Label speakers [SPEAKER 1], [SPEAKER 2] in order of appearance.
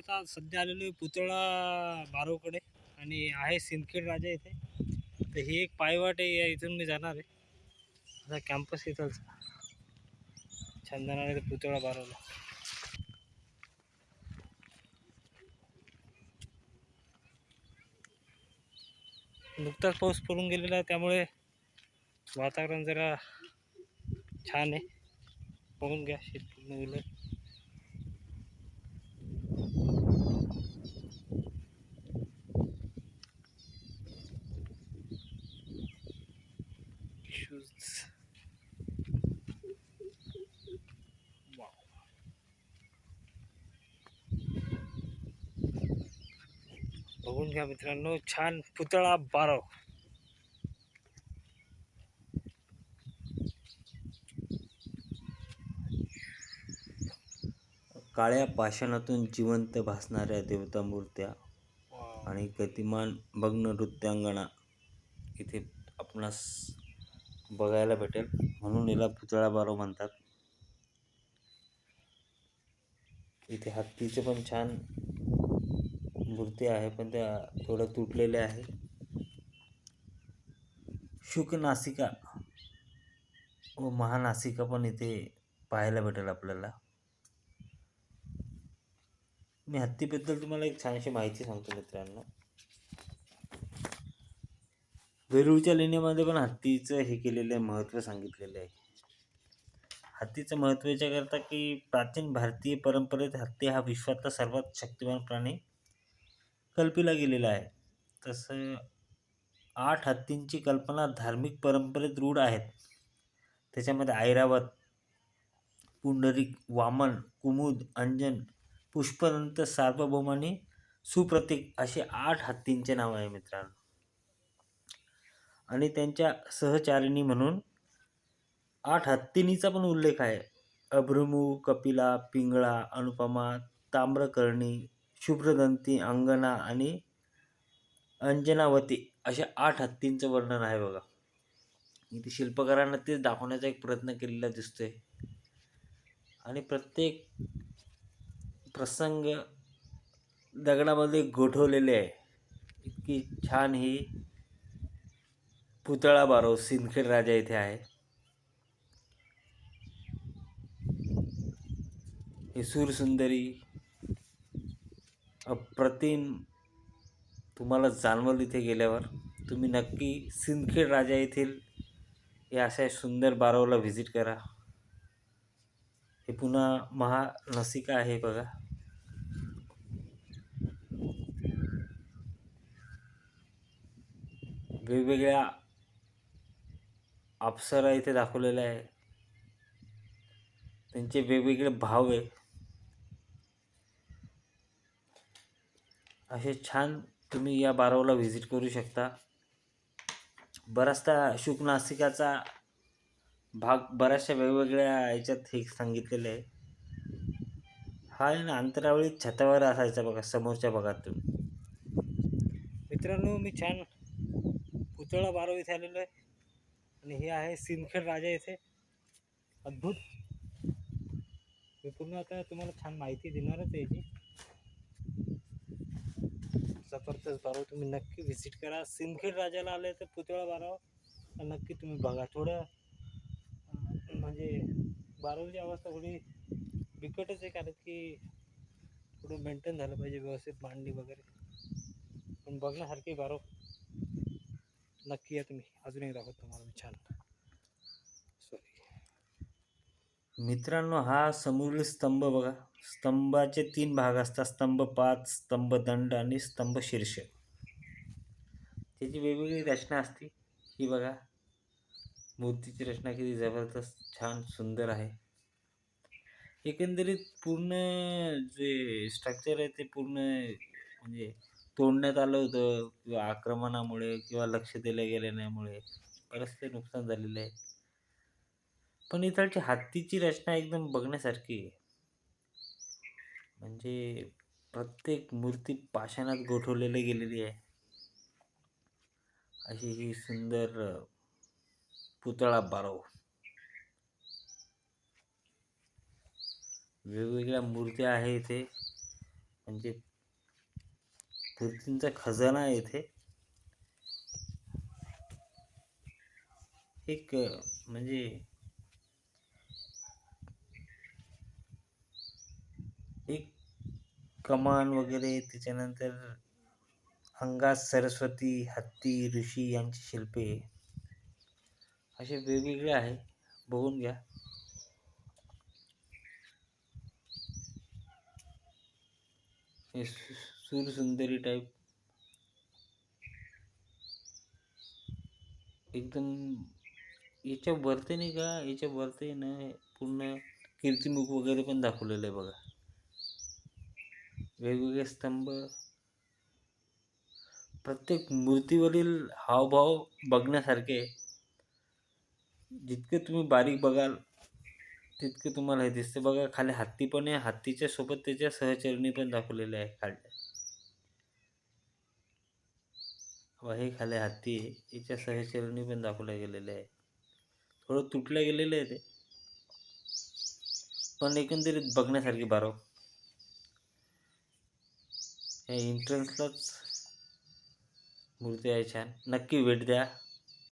[SPEAKER 1] आता सध्या आलेलो आहे पुतळा बारोकडे आणि आहे सिंदखेड राजा इथे. तर ही एक पायवाट आहे या इथून मी जाणार आहे. आता कॅम्पस इथलचा छान जाणार आहे. पुतळा बारोला नुकताच पाऊस पडून गेलेला आहे त्यामुळे वातावरण जरा छान आहे. पाहून घ्या शेत शूज बघून घ्या मित्रांनो छान पुतळा बारव.
[SPEAKER 2] काळ्या पाषाणातून जिवंत भासणाऱ्या देवता मूर्त्या आणि गतिमान भग्न नृत्यांगणा इथे आपणास बघायला भेटेल. म्हणून याला पुतळा बारो म्हणतात. इथे हत्तीचे पण छान मूर्ती आहे पण त्या थोड्या तुटलेल्या आहे. शुकनासिका व महानासिका पण इथे पाहायला भेटेल आपल्याला. मी हत्तीबद्दल तुम्हाला एक छानशी माहिती सांगतो मित्रांनो. वेरूळच्या लेण्यामध्ये पण हत्तीचं हे केलेलं आहे महत्त्व सांगितलेलं आहे. हत्तीचं महत्त्व याच्याकरता की प्राचीन भारतीय परंपरेत हत्ती हा विश्वातला सर्वात शक्तिमान प्राणी कल्पिला गेलेला आहे. तसं आठ हत्तींची कल्पना धार्मिक परंपरेत रूढ आहेत. त्याच्यामध्ये ऐरावत पुंडरिक वामन कुमुद अंजन पुष्पदंत सार्वभौम आणि सुप्रतीक असे आठ हत्तींचे नाव आहे मित्रांनो. आणि त्यांच्या सहचारिणी म्हणून आठ हत्तीनीचा पण उल्लेख आहे. अभ्रमू कपिला पिंगळा अनुपमा ताम्रकर्णी शुभ्रदंती अंगना आणि अंजनावती अशा आठ हत्तींचं वर्णन आहे बघा. इथे शिल्पकारांना तेच दाखवण्याचा एक प्रयत्न केलेला दिसतोय. आणि प्रत्येक प्रसंग दगडामध्ये गोठवलेले आहे. इतकी छान ही पुतळा बारो सिंदखेड राजा इथे आहे. हे सूरसुंदरी अप्रतिम तुम्हाला जाणवल इथे गेल्यावर. तुम्ही नक्की सिंदखेड राजा येथील या अशा सुंदर बारवला व्हिजिट करा. हे पुन्हा महानसिका आहे बघा. वेगवेगळ्या अप्सरा इथे दाखवलेल्या आहे. त्यांचे वेगवेगळे भाव आहे असे छान तुम्ही या बारावला व्हिजिट करू शकता. बराचसा शुकनासिकाचा भाग बऱ्याचशा वेगवेगळ्या याच्यात हे सांगितलेलं आहे. हा आहे ना अंतरावळी छतावर असायचा बघा समोरच्या भागातून.
[SPEAKER 1] मित्रांनो मी छान पुतळा बारावीत आलेलो आहे. आणि हे आहे सिंदखेड राजा इथे अद्भुत. मी पूर्ण आता तुम्हाला छान माहिती देणारच आहे याची. जबरदस्त बारव तुम्ही नक्की व्हिजिट करा. सिंदखेड राजाला आले तर पुतळा बाराव. नक्की तुम्ही बघा. थोडं म्हणजे बारावची अवस्था थोडी बिकटच आहे कारण की थोडं मेंटेन झालं पाहिजे व्यवस्थित मांडणी वगैरे. पण बघण्यासारखी बारो नक्की या तुम्ही. अजून एक तुम्हाला मी छान. सॉरी
[SPEAKER 2] मित्रांनो हा समोरील स्तंभ बघा. स्तंभाचे तीन भाग असतात. स्तंभ पाच स्तंभ दंड आणि स्तंभ शीर्ष. त्याची वेगवेगळी रचना असते. ही बघा. मूर्तीची रचना किती जबरदस्त छान सुंदर आहे. एकंदरीत पूर्ण जे स्ट्रक्चर आहे ते पूर्ण म्हणजे तोडण्यात आलं होतं किंवा आक्रमणामुळे किंवा लक्ष दिलं गेल्यामुळे बरंचसे नुकसान झालेलं आहे. पण इथलची हत्तीची रचना एकदम बघण्यासारखी आहे. म्हणजे प्रत्येक मूर्ती पाषाणात गोठवलेली गेलेली आहे. अशी ही सुंदर पुतळा बारव. वेगवेगळ्या मूर्त्या आहे इथे म्हणजे मूर्तींचा खजाना आहे इथे. एक म्हणजे एक कमान वगैरे त्याच्यानंतर अंगात सरस्वती हत्ती ऋषी यांची शिल्पे. असे वेगवेगळे आहे. बघून घ्या. हे सूरसुंदरी टाईप एकदम याच्या वरती नाही का याच्या वरती ना पूर्ण कीर्तिमुख वगैरे पण दाखवलेलं आहे बघा. वेगवेगळे स्तंभ. प्रत्येक मूर्तीवरील हावभाव बघण्यासारखे आहे. जितके तुम्ही बारीक बघाल तितके तुम्हाला हे दिसते. बघा खाली हत्ती पण आहे. हत्तीच्या सोबत त्याच्या सहचरणी पण दाखवलेले आहे खाली व हे खाली हत्ती आहे याच्या सहचरणी पण दाखवल्या गेलेल्या आहे थोडं तुटलं गेलेलं आहे ते। पण एकंदरीत बघण्यासारखी बारो या एंट्रन्सलाच मूर्ती आहे छान. नक्की भेट द्या.